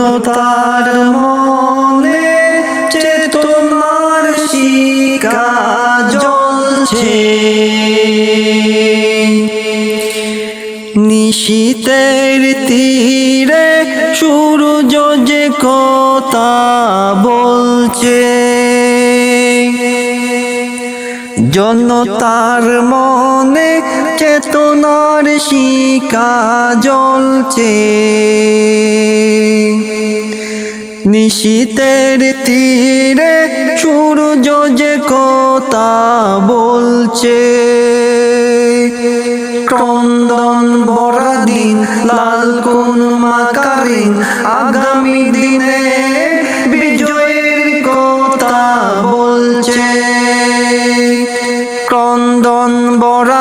জনতার মনে চেতনার শিকা জ্বলছে। নিশীতের তীরে সূর্য যে কথা বলছে। জনতার মনে চেতনার শিকা জ্বলছে। নিশীতের তীরে সূর্য যে কথা বলছে, ক্রন্দন বরা দিন লাল কোন মাকারিন, আগামী দিনে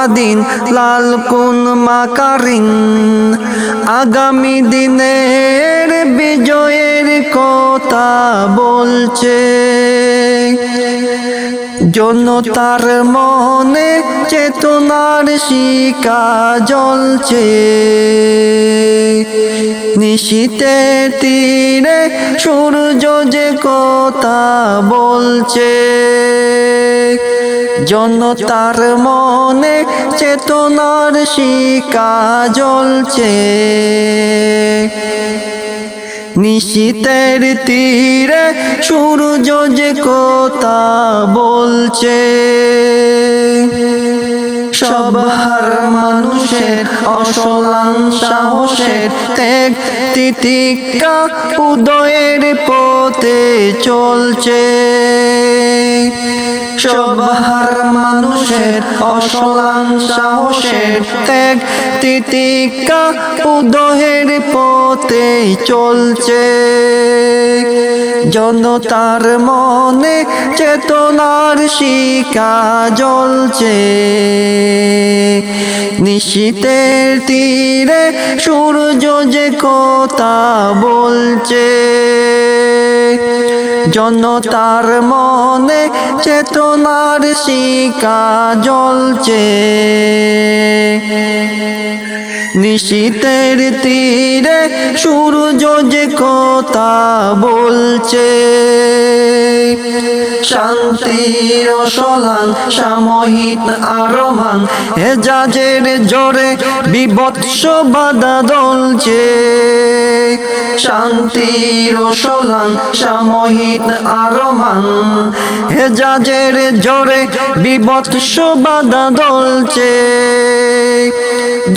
দিন, লাল কোন মাকারিন। আগামী দিনের বিজয়ের কথা বলছে। জনতার মনে চেতনার শিকা জ্বলছে। নিশীতে তীরে সূর্য যে কথা বলছে। জনতার মনে চেতনার শিকা জ্বলছে। নিশীতের তীরে সূর্য যে কথা বলছে সবার মানুষের অসলান সাহসের ত্যাগ তিতিকা উদয়ের পথে চলছে। সবার মানুষের অসলান সাহসের ত্যাগ তিতিকা উদয়ের পথে চলছে। জনতার মনে চেতনার শিকা জ্বলছে। নিশীতের তীরে সূর্য যে কথা বলছে। জনতার মনে চেতনার শিকা জ্বলছে। নিশীতের তীরে সূর্য যে কথা বলছে, শান্তির সলান সাময়িক আরমান হেজাজের জোরে বিবৎস বাধা দলছে শান্তির সলান সাময়িক আরমান হেজাজের জোরে বিবৎস বাধা দলছে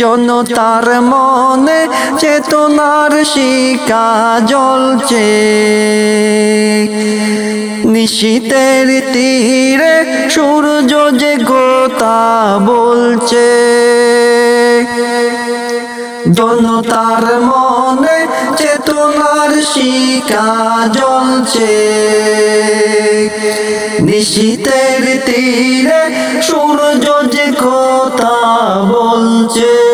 জনতার মনে চেতনার শিকা জ্বলছে। নিশীতের তীরে সূর্য যে গোতা বলছে। জনতার মনে চেতনার শিকা জ্বলছে। নিশীতের তীরে সূর্য যে কথা বলছে।